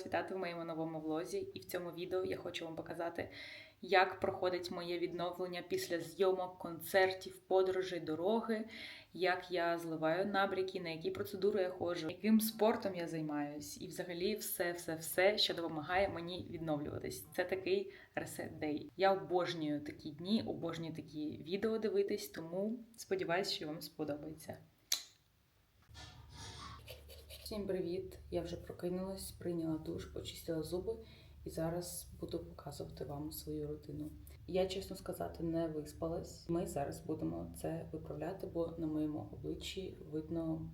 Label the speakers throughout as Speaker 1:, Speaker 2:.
Speaker 1: вас вітати в моєму новому влозі, і в цьому відео я хочу вам показати, як проходить моє відновлення після зйомок, концертів, подорожей, дороги, як я зливаю набряки, на які процедури я ходжу, яким спортом я займаюсь, і взагалі все, все, все, що допомагає мені відновлюватись. Це такий reset day. Я обожнюю такі дні, обожнюю такі відео дивитись, тому сподіваюся, що вам сподобається. Всім привіт! Я вже прокинулась, прийняла душ, почистила зуби і зараз буду показувати вам свою рутину. Я, чесно сказати, не виспалась. Ми зараз будемо це виправляти, бо на моєму обличчі видно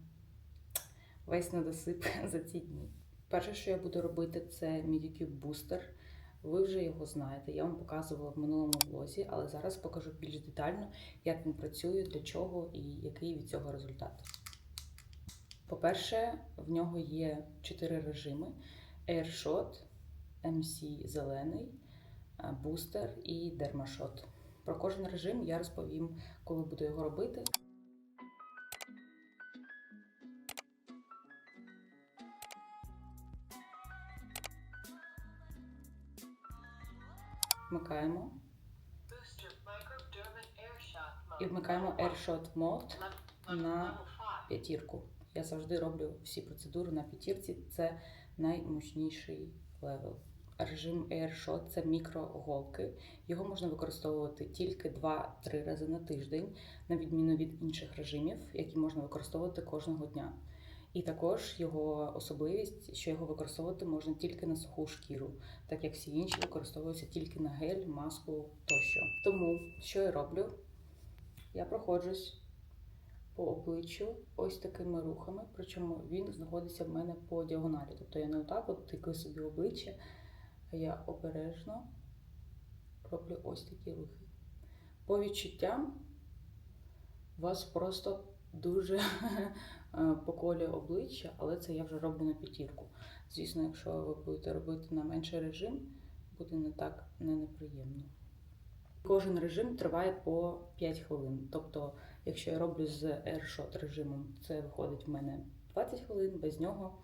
Speaker 1: весь недосип за ці дні. Перше, що я буду робити, це Medicube Booster. Ви вже його знаєте. Я вам показувала в минулому влозі, але зараз покажу більш детально, як він працює, для чого і який від цього результат. По-перше, в нього є чотири режими: AirShot, MC зелений, бустер і Dermashot. Про кожен режим я розповім, коли буду його робити. Вмикаємо і вмикаємо AirShot Mode на п'ятірку. Я завжди роблю всі процедури на п'ятірці. Це наймощніший левел. Режим AirShot – це мікроголки. Його можна використовувати тільки 2-3 рази на тиждень, на відміну від інших режимів, які можна використовувати кожного дня. І також його особливість, що його використовувати можна тільки на суху шкіру, так як всі інші використовуються тільки на гель, маску тощо. Тому що я роблю? Я проходжусь по обличчю ось такими рухами, причому він знаходиться в мене по діагоналі. Тобто я не отак от тикаю собі обличчя, а я обережно роблю ось такі рухи. По відчуттям вас просто дуже е, поколює обличчя, але це я вже роблю на п'ятірку. Звісно, якщо ви будете робити на менший режим, буде не так не неприємно. Кожен режим триває по 5 хвилин. Тобто, якщо я роблю з AirShot режимом, це виходить в мене 20 хвилин, без нього.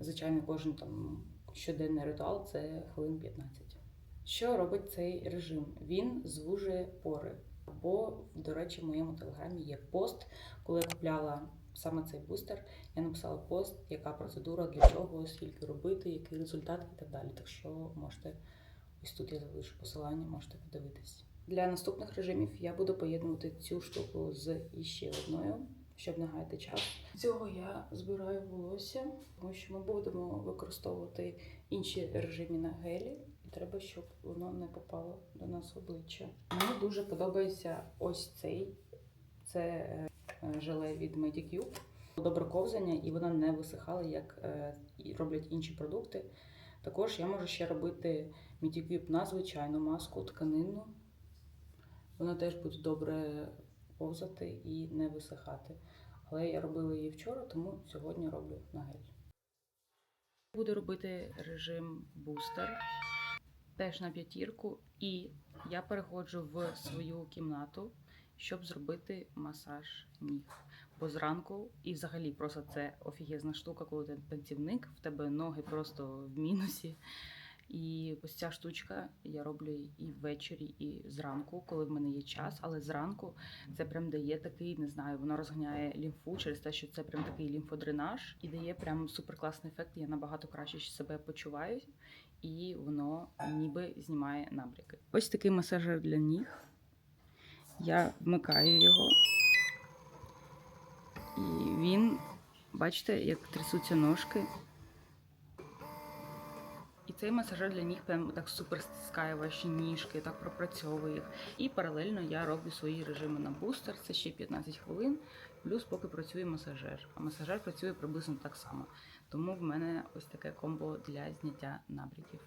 Speaker 1: Звичайно, кожен там щоденний ритуал це хвилин 15. Що робить цей режим? Він звужує пори. Бо, до речі, в моєму телеграмі є пост, коли я купляла саме цей бустер, я написала пост, яка процедура, для чого, скільки робити, який результат і так далі. Так що можете Ось тут я залишу посилання, можете подивитись. Для наступних режимів я буду поєднувати цю штуку з іще одною, щоб не гаяти час. Цього я збираю волосся, тому що ми будемо використовувати інші режими на гелі, треба, щоб воно не попало до нас в обличчя. Мені дуже подобається ось цей це е, желе від Medicube. Добре ковзання, і вона не висихала, як е, роблять інші продукти. Також я можу ще робити Medicube на звичайну маску тканинну. Вона теж буде добре повзати і не висихати. Але я робила її вчора, тому сьогодні роблю на гель. Буду робити режим бустер, теж на п'ятірку, і я переходжу в свою кімнату, щоб зробити масаж ніг. Бо зранку, і взагалі просто це офігезна штука, коли ти танцівник, в тебе ноги просто в мінусі. І ось ця штучка я роблю і ввечері, і зранку, коли в мене є час. Але зранку це прям дає такий, не знаю, воно розганяє лімфу через те, що це прям такий лімфодренаж і дає прям суперкласний ефект. Я набагато краще себе почуваю, і воно ніби знімає набряки. Ось такий масажер для ніг. Я вмикаю його. І він, бачите, як трясуться ножки. І цей масажер для ніг прям так супер стискає ваші ніжки, так пропрацьовує їх. І паралельно я роблю свої режими на бустер, це ще 15 хвилин, плюс поки працює масажер. А масажер працює приблизно так само. Тому в мене ось таке комбо для зняття набряків.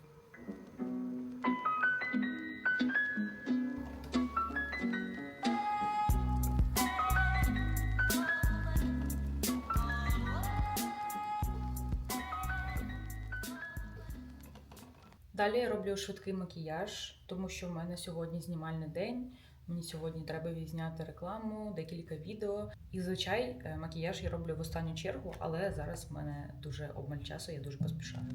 Speaker 1: Далі я роблю швидкий макіяж, тому що в мене сьогодні знімальний день. Мені сьогодні треба відзняти рекламу, декілька відео. І зазвичай е, макіяж я роблю в останню чергу, але зараз в мене дуже обмаль часу, я дуже поспішаю.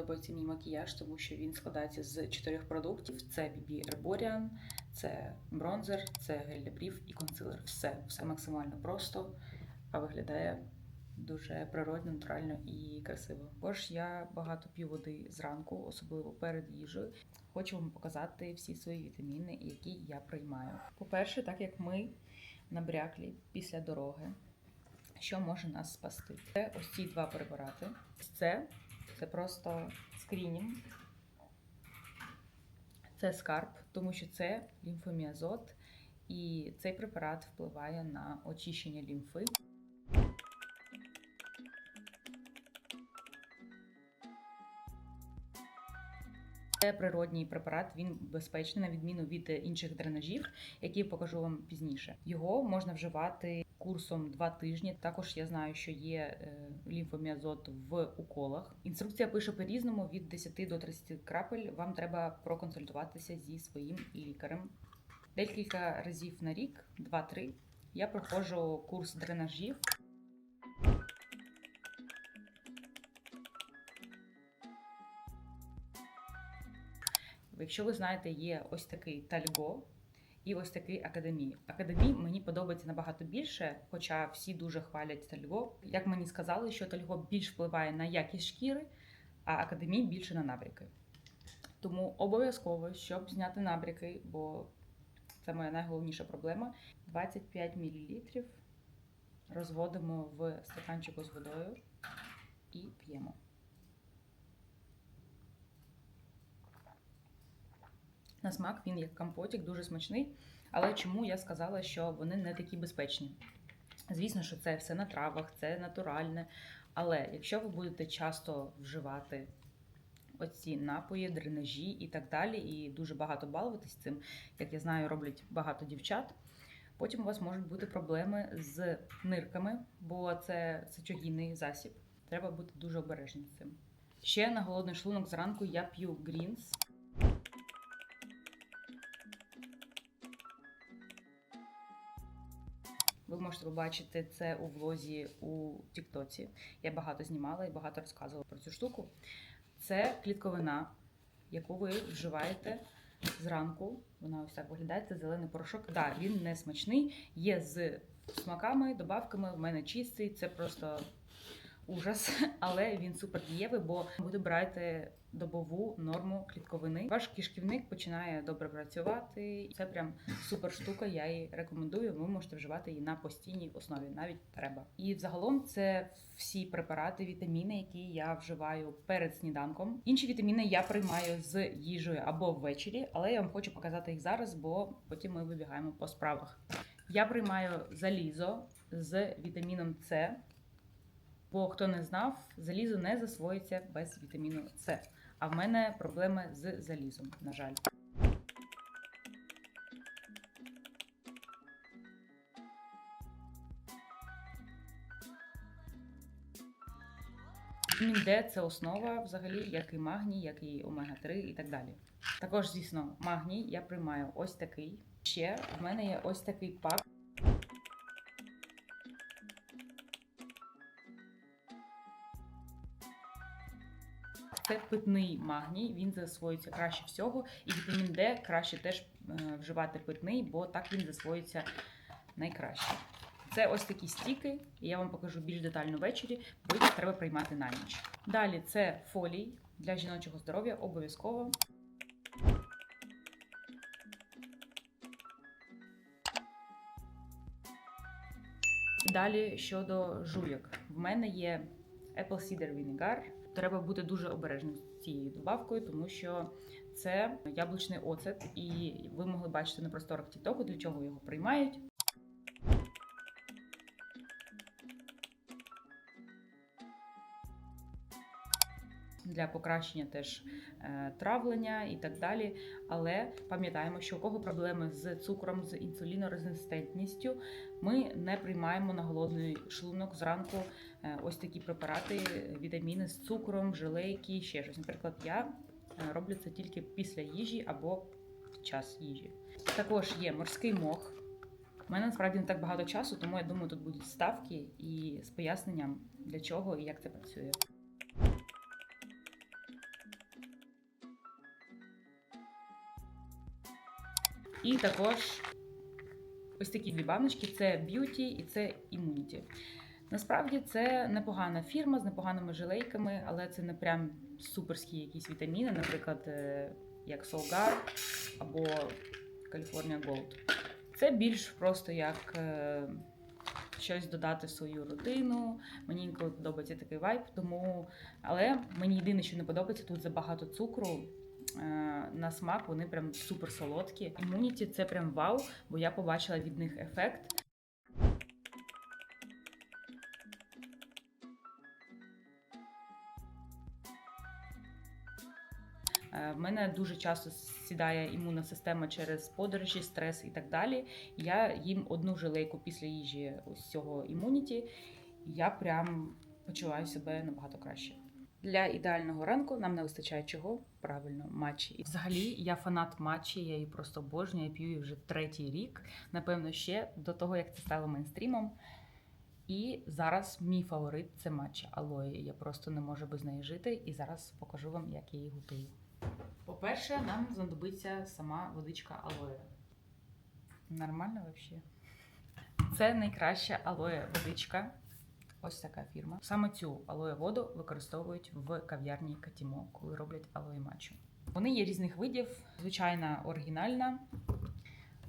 Speaker 1: Подобається мій макіяж, тому що він складається з чотирьох продуктів: це BB Herborian, це бронзер, це гель для брів і консилер. Все, все максимально просто, а виглядає дуже природно, натурально і красиво. Також я багато п'ю води зранку, особливо перед їжею. Хочу вам показати всі свої вітаміни, які я приймаю. По-перше, так як ми набряклі після дороги, що може нас спасти? Це ось ці два препарати. Це це просто скрінінг. Це скарб, тому що це лімфоміазот, і цей препарат впливає на очищення лімфи. Це природній препарат, він безпечний на відміну від інших дренажів, які покажу вам пізніше. Його можна вживати курсом 2 тижні. Також я знаю, що є е, лімфоміазот в уколах. Інструкція пише по-різному від 10 до 30 крапель. Вам треба проконсультуватися зі своїм лікарем. Декілька разів на рік, 2-3, я проходжу курс дренажів. Якщо ви знаєте, є ось такий тальго і ось такий академій. Академій мені подобається набагато більше, хоча всі дуже хвалять тальго. Як мені сказали, що тальго більш впливає на якість шкіри, а академій більше на набряки. Тому обов'язково, щоб зняти набряки, бо це моя найголовніша проблема. 25 мл розводимо в стаканчику з водою і п'ємо. На смак він як компотик, дуже смачний. Але чому я сказала, що вони не такі безпечні? Звісно, що це все на травах, це натуральне. Але якщо ви будете часто вживати оці напої, дренажі і так далі, і дуже багато балуватись цим, як я знаю, роблять багато дівчат. Потім у вас можуть бути проблеми з нирками, бо це сечогінний засіб. Треба бути дуже обережним цим. Ще на голодний шлунок зранку я п'ю грінс. Ви можете побачити це у влозі у Тіктоці. Я багато знімала і багато розказувала про цю штуку. Це клітковина, яку ви вживаєте зранку. Вона ось так виглядає. Це зелений порошок. Так, да, він не смачний, є з смаками, добавками. В мене чистий, це просто ужас, але він супер дієвий, бо ви добираєте добову норму клітковини. Ваш кишківник починає добре працювати. Це прям супер штука. Я її рекомендую. Ви можете вживати її на постійній основі, навіть треба. І взагалом це всі препарати, вітаміни, які я вживаю перед сніданком. Інші вітаміни я приймаю з їжею або ввечері, але я вам хочу показати їх зараз, бо потім ми вибігаємо по справах. Я приймаю залізо з вітаміном С. Бо хто не знав, залізо не засвоїться без вітаміну С. А в мене проблеми з залізом, на жаль. Вітамін Д це основа взагалі, як і магній, як і омега-3 і так далі. Також, звісно, магній я приймаю ось такий. Ще в мене є ось такий пак. Це питний магній, він засвоюється краще всього. І вітамін Д краще теж е, вживати питний, бо так він засвоюється найкраще. Це ось такі стіки, і я вам покажу більш детально ввечері, бо їх треба приймати на ніч. Далі це фолій для жіночого здоров'я обов'язково. Далі щодо жуйок. В мене є Apple Cider Vinegar. Треба бути дуже обережним з цією добавкою, тому що це яблучний оцет, і ви могли бачити на просторах Тіктоку, для чого його приймають. Для покращення теж е, травлення і так далі. Але пам'ятаємо, що у кого проблеми з цукром, з інсулінорезистентністю, ми не приймаємо на голодний шлунок зранку е, ось такі препарати, вітаміни з цукром, желейки, ще щось. Наприклад, я е, роблю це тільки після їжі або під час їжі. Також є морський мох. У мене насправді не так багато часу, тому я думаю, тут будуть ставки і з поясненням для чого і як це працює. І також ось такі дві баночки: це б'юті і це імуніті. Насправді це непогана фірма з непоганими жилейками, але це не прям суперські якісь вітаміни, наприклад, е, як Solgar або California Gold. Це більш просто як е, щось додати в свою рутину. Мені інколи подобається такий вайб, тому але мені єдине, що не подобається, тут забагато цукру. Е, На смак вони прям супер солодкі. Імуніті це прям вау, бо я побачила від них ефект. Е, В мене дуже часто сідає імунна система через подорожі, стрес і так далі. Я їм одну жилейку після їжі ось цього імуніті. Я прям почуваю себе набагато краще. Для ідеального ранку нам не вистачає чого? Правильно, матчі. Взагалі я фанат матчі, я її просто обожнюю, я п'ю її вже третій рік. Напевно, ще до того, як це стало мейнстрімом. І зараз мій фаворит це матча алої. Я просто не можу без неї жити. І зараз покажу вам, як я її готую. По-перше, нам знадобиться сама водичка алоє. Нормально взагалі? Це найкраща алоє водичка. Ось така фірма. Саме цю алоє воду використовують в кав'ярні Катімо, коли роблять алоє матчу. Вони є різних видів. Звичайна оригінальна,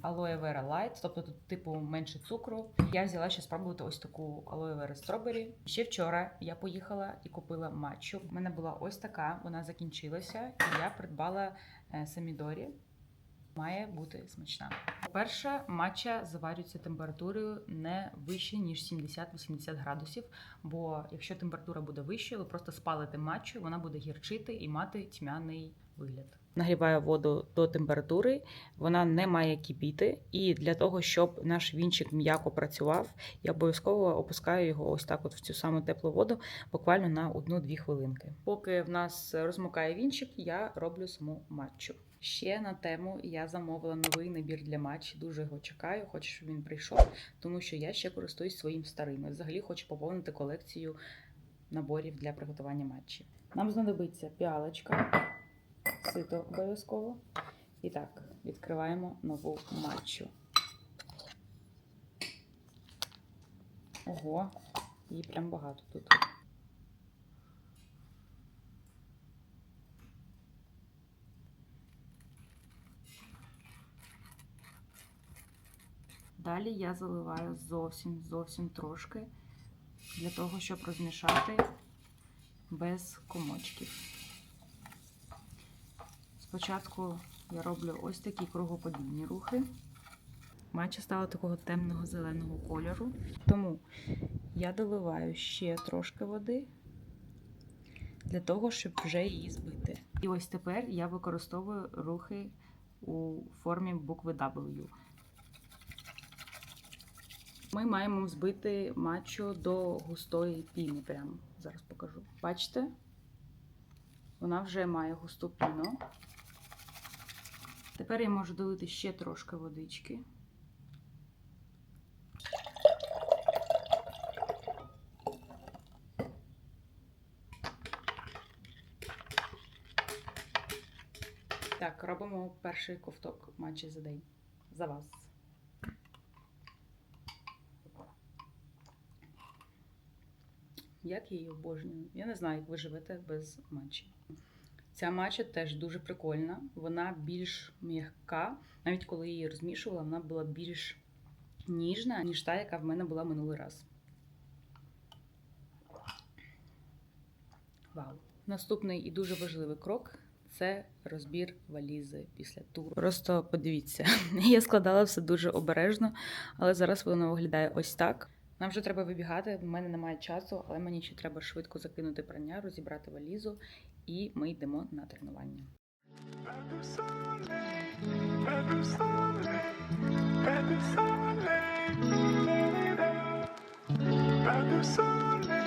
Speaker 1: алоє вера лайт, тобто тут типу менше цукру. Я взяла ще спробувати ось таку алоє вера стробері. Ще вчора я поїхала і купила матчу. У мене була ось така, вона закінчилася, і я придбала е, самідорі. Має бути смачна. По-перше, матча заварюється температурою не вище, ніж 70-80 градусів. Бо якщо температура буде вищою, ви просто спалите матчу, вона буде гірчити і мати тьмяний вигляд. Нагріваю воду до температури, вона не має кипіти. І для того, щоб наш вінчик м'яко працював, я обов'язково опускаю його ось так, от в цю саму теплу воду, буквально на одну-дві хвилинки. Поки в нас розмокає вінчик, я роблю саму матчу. Ще на тему я замовила новий набір для матчі. Дуже його чекаю, хочу, щоб він прийшов, тому що я ще користуюсь своїм старим. І взагалі хочу поповнити колекцію наборів для приготування матчі. Нам знадобиться піалочка, сито обов'язково. І так, відкриваємо нову матчу. Ого, її прям багато тут. Далі я заливаю зовсім зовсім трошки для того, щоб розмішати без комочків. Спочатку я роблю ось такі кругоподібні рухи. Матча стала такого темного зеленого кольору. Тому я доливаю ще трошки води для того, щоб вже її збити. І ось тепер я використовую рухи у формі букви W. Ми маємо збити матчу до густої піни. Прямо зараз покажу. Бачите? Вона вже має густу піну. Тепер я можу долити ще трошки водички. Так, робимо перший ковток матчі за день. За вас. Як я її обожнюю. Я не знаю, як ви живете без матчі. Ця матча теж дуже прикольна. Вона більш м'яка. Навіть коли її розмішувала, вона була більш ніжна, ніж та, яка в мене була минулий раз. Вау! Наступний і дуже важливий крок це розбір валізи після туру. Просто подивіться, я складала все дуже обережно, але зараз воно виглядає ось так. Нам вже треба вибігати, в мене немає часу, але мені ще треба швидко закинути прання, розібрати валізу і ми йдемо на тренування.
Speaker 2: Pas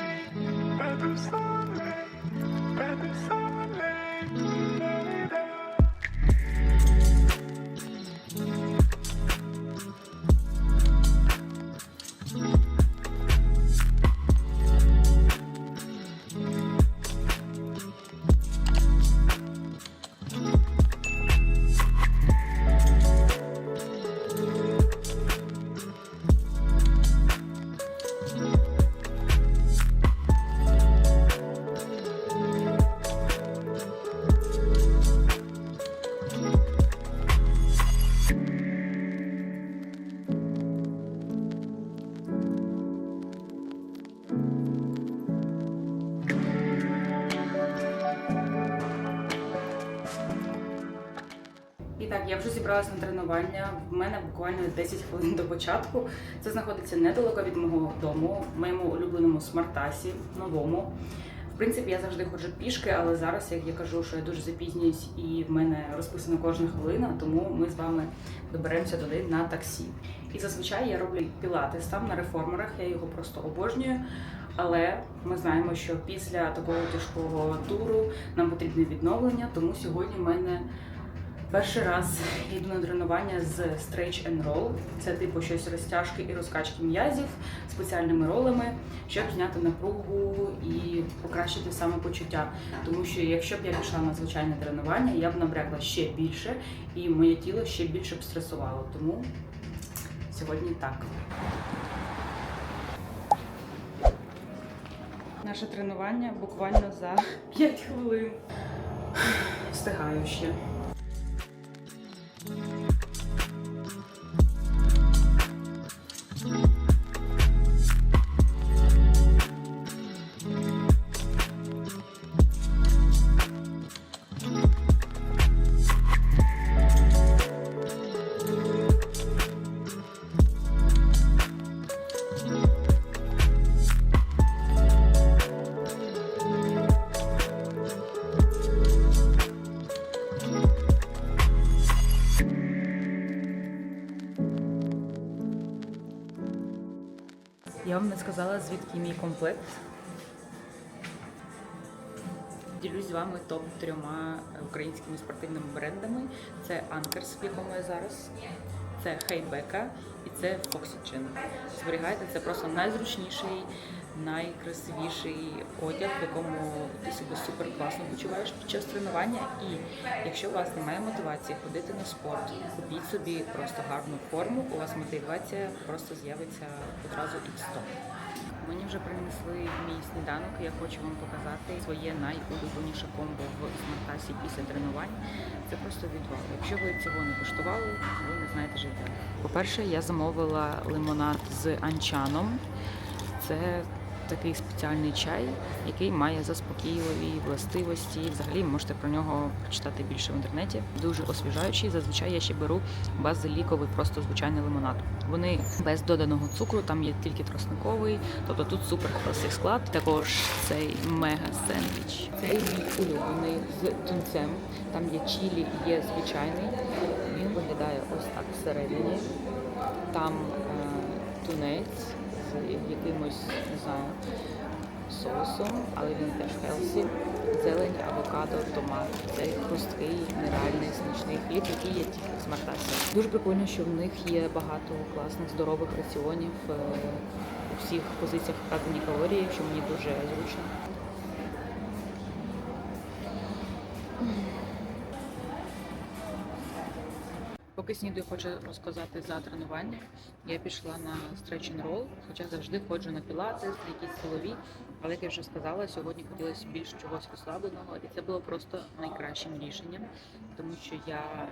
Speaker 1: І так, я вже зібралася на тренування. В мене буквально 10 хвилин до початку. Це знаходиться недалеко від мого дому, в моєму улюбленому смартасі, новому. В принципі, я завжди ходжу пішки, але зараз як я кажу, що я дуже запізнююсь і в мене розписана кожна хвилина, тому ми з вами доберемося туди на таксі. І зазвичай я роблю пілатес там на реформерах, я його просто обожнюю. Але ми знаємо, що після такого тяжкого туру нам потрібне відновлення, тому сьогодні в мене Перший раз йду на тренування з Stretch and Roll. Це типу щось розтяжки і розкачки м'язів спеціальними ролами, щоб зняти напругу і покращити самопочуття. Тому що якщо б я пішла на звичайне тренування, я б набрякла ще більше, і моє тіло ще більше б стресувало. Тому сьогодні так. Наше тренування буквально за 5 хвилин. Встигаю ще. Сказала, мій комплект. Ділюсь з вами топ трьома українськими спортивними брендами. Це Ankers, в якому я зараз, це Хейбека і це Foxygen. Зберігайте, це просто найзручніший, найкрасивіший одяг, в якому ти себе супер класно почуваєш під час тренування. І якщо у вас немає мотивації ходити на спорт, купіть собі просто гарну форму, у вас мотивація просто з'явиться одразу і 100. Мені вже принесли мій сніданок. Я хочу вам показати своє найулюбленіше комбо в смартасі після тренувань. Це просто відвал. Якщо ви цього не куштували, ви не знаєте життя. По-перше, я замовила лимонад з анчаном. Це такий спеціальний чай, який має заспокійливі властивості. Взагалі можете про нього прочитати більше в інтернеті. Дуже освіжаючий. Зазвичай я ще беру базиліковий, просто звичайний лимонад. Вони без доданого цукру, там є тільки тросниковий, тобто тут супер класний склад. Також цей мега сендвіч. Цей мій улюблений з тунцем. Там є чілі є звичайний. Він виглядає ось так всередині. Там е, тунець якимось, не знаю, соусом, але він теж хелсі. Зелень, авокадо, томат. Це хрусткий, нереальний смачний хліб, який є тільки в. Дуже прикольно, що в них є багато класних здорових раціонів. е, У всіх позиціях вкладені калорії, що мені дуже зручно. Поки снідаю, хочу розказати за тренування. Я пішла на stretch and roll, хоча завжди ходжу на пілати, якісь силові. Але як я вже сказала, сьогодні хотілося більш чогось розслабленого, і це було просто найкращим рішенням, тому що я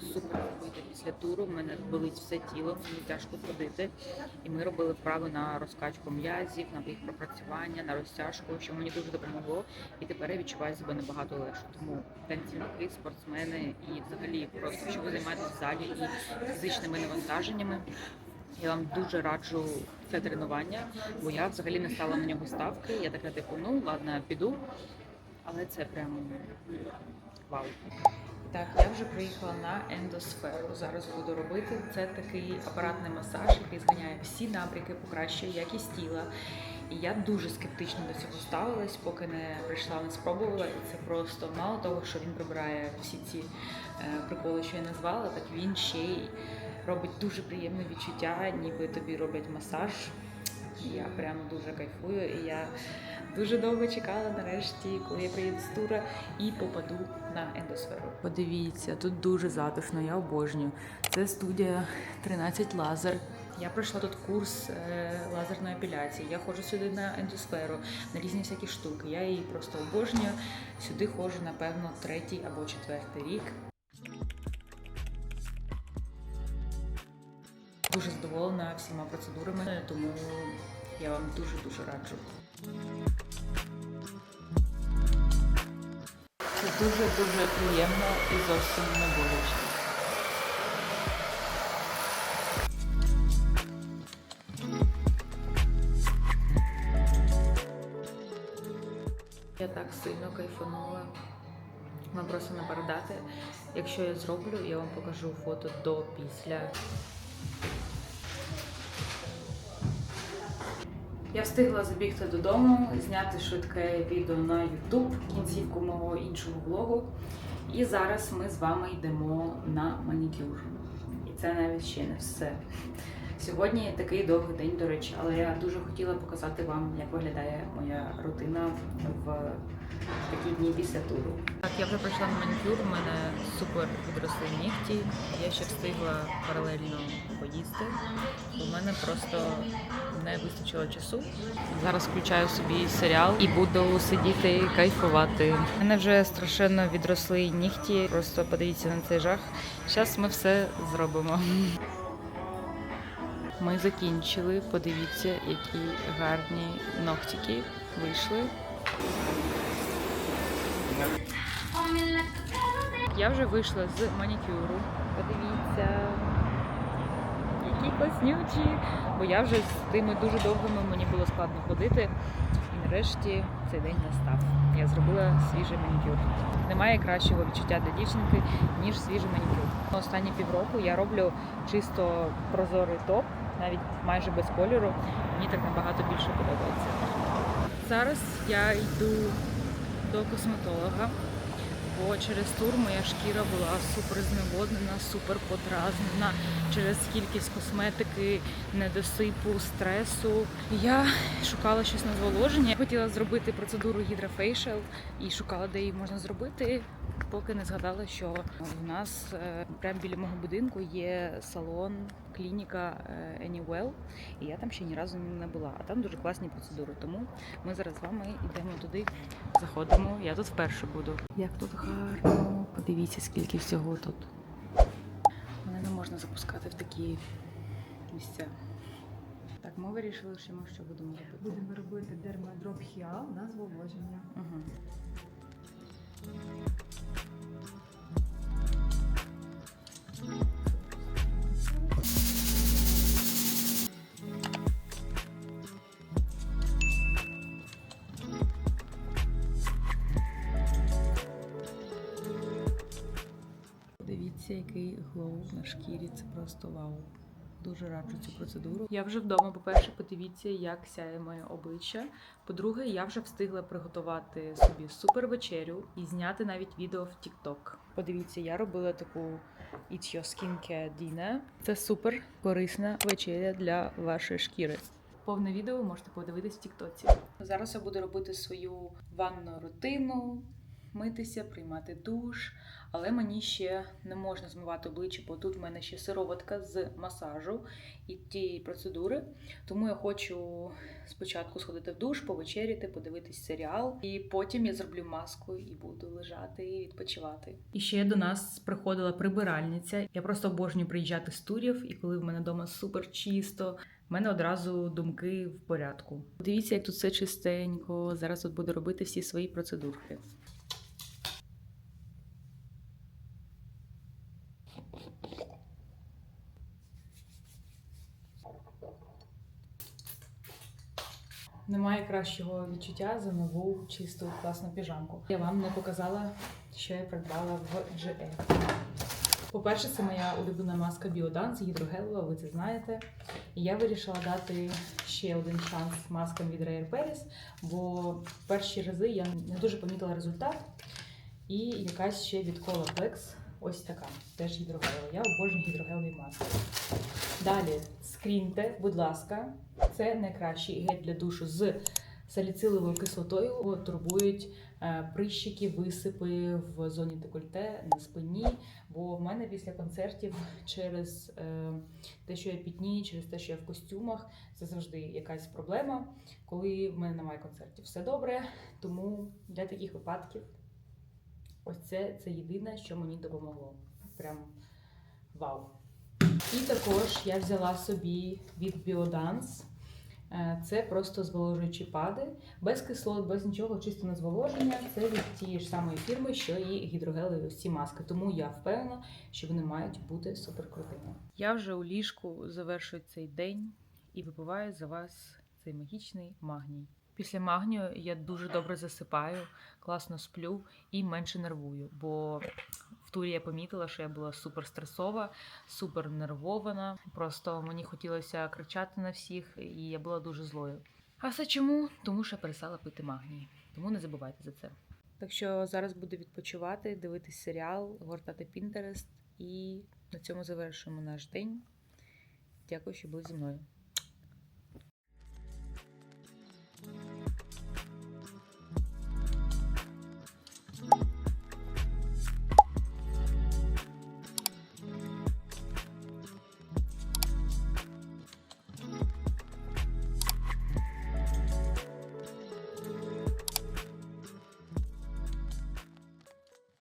Speaker 1: супер вбита після туру. в мене болить все тіло, мені тяжко ходити. І ми робили вправи на розкачку м'язів, на їх пропрацювання, на розтяжку, що мені дуже допомогло. І тепер я відчуваю себе набагато легше. Тому танцівники, спортсмени і взагалі просто якщо ви займаєтесь в залі і фізичними навантаженнями. Я вам дуже раджу це тренування, бо я взагалі не стала на нього ставки. Я така типу, ну ладно, піду. але це прям вау. Так, я вже приїхала на ендосферу. Зараз буду робити. Це такий апаратний масаж, який зганяє всі набряки, покращує якість тіла. І я дуже скептично до цього ставилась, поки не прийшла, не спробувала. І це просто мало того, що він прибирає всі ці е, приколи, що я назвала, так він ще й робить дуже приємне відчуття, ніби тобі роблять масаж. Я прям дуже кайфую. І я дуже довго чекала нарешті, коли я приїду з тура і попаду на ендосферу. Подивіться, тут дуже затишно, я обожнюю. Це студія 13 лазер. Я пройшла тут курс е, лазерної епіляції. Я ходжу сюди на ендосферу, на різні всякі штуки. Я її просто обожнюю. Сюди ходжу, напевно, третій або четвертий рік. Дуже задоволена всіма процедурами, тому я вам дуже дуже раджу. Це дуже дуже приємно і зовсім не боляче. Я так сильно кайфанула. Вам просто не передати. Якщо я зроблю, я вам покажу фото до після. Я встигла забігти додому, зняти швидке відео на YouTube, кінцівку мого іншого влогу. І зараз ми з вами йдемо на манікюр. І це навіть ще не все. Сьогодні такий довгий день, до речі, але я дуже хотіла показати вам, як виглядає моя рутина в такі дні після туру. Так, я вже прийшла на манікюр, у мене супер відросли нігті. Я ще встигла паралельно поїсти. У мене просто не вистачило часу. Зараз включаю собі серіал і буду сидіти кайфувати. У мене вже страшенно відросли нігті. Просто подивіться на цей жах. Зараз ми все зробимо. Ми закінчили. Подивіться, які гарні ногтики вийшли. Я вже вийшла з манікюру. Подивіться, які класнючі. Бо я вже з тими дуже довгими мені було складно ходити. І нарешті цей день настав. Я зробила свіжий манікюр. Немає кращого відчуття для дівчинки, ніж свіжий манікюр. Останні півроку я роблю чисто прозорий топ, навіть майже без кольору. Мені так набагато більше подобається. Зараз я йду до косметолога, бо через тур моя шкіра була супер зневоднена, супер подразнена через кількість косметики, недосипу, стресу. Я шукала щось на зволоження. Хотіла зробити процедуру гідрофейшал і шукала, де її можна зробити. Поки не згадала, що в нас е, прямо біля мого будинку є салон, клініка е, Anywell, і я там ще ні разу не була. А там дуже класні процедури. Тому ми зараз з вами йдемо туди, заходимо. Я тут вперше буду. Як тут гарно! Подивіться, скільки всього тут. Мене не можна запускати в такі місця. Так, ми вирішили, що ми що будемо робити.
Speaker 3: Будемо робити дермадроп хіал на зволоження.
Speaker 1: Угу. Подивіться, який глоу на шкірі. Це просто вау. Дуже раджу цю процедуру. Я вже вдома. По-перше, подивіться, як сяє моє обличчя. По-друге, я вже встигла приготувати собі супер вечерю і зняти навіть відео в TikTok. Подивіться, я робила таку It's Your Skincare Dinner. Це супер корисна вечеря для вашої шкіри. Повне відео ви можете подивитись в Тіктоці. Зараз я буду робити свою ванну рутину, митися, приймати душ. Але мені ще не можна змивати обличчя, бо тут в мене ще сироватка з масажу і тієї процедури. Тому я хочу спочатку сходити в душ, повечеряти, подивитись серіал, і потім я зроблю маску і буду лежати і відпочивати. І ще до нас приходила прибиральниця. Я просто обожнюю приїжджати з турів, і коли в мене вдома супер чисто. в мене одразу думки в порядку. Дивіться, як тут все чистенько. Зараз тут буду робити всі свої процедурки. Немає кращого відчуття за нову чисту класну піжамку. Я вам не показала, що я придбала в GE. По-перше, це моя улюблена маска Biodan гідрогелова, ви це знаєте. І я вирішила дати ще один шанс маскам від Rare Paris, бо перші рази я не дуже помітила результат. І якась ще від Colaplex, ось така, теж гідрогелова. Я обожнюю гідрогелові маски. Далі скріньте, будь ласка, це найкращий гель для душу з саліциловою кислотою. Його турбують е, прищики, висипи в зоні декольте на спині. Бо в мене після концертів через е, те, що я пітнію, через те, що я в костюмах, це завжди якась проблема. Коли в мене немає концертів, все добре. Тому для таких випадків ось це, це єдине, що мені допомогло. Прям вау. І також я взяла собі від Biodance. Е, Це просто зволожуючі пади, без кислот, без нічого, чисто на зволоження. Це від тієї ж самої фірми, що і гідрогелеві ось маски. Тому я впевнена, що вони мають бути суперкрутими.
Speaker 4: Я вже у ліжку завершую цей день і випиваю за вас цей магічний магній. Після магнію я дуже добре засипаю, класно сплю і менше нервую, бо в турі я помітила, що я була супер стресова, супер нервована. Просто мені хотілося кричати на всіх, і я була дуже злою. А все чому? Тому що я перестала пити магній. Тому не забувайте за це. Так що зараз буду відпочивати, дивитись серіал, гортати Pinterest і на цьому завершуємо наш день. Дякую, що були зі мною.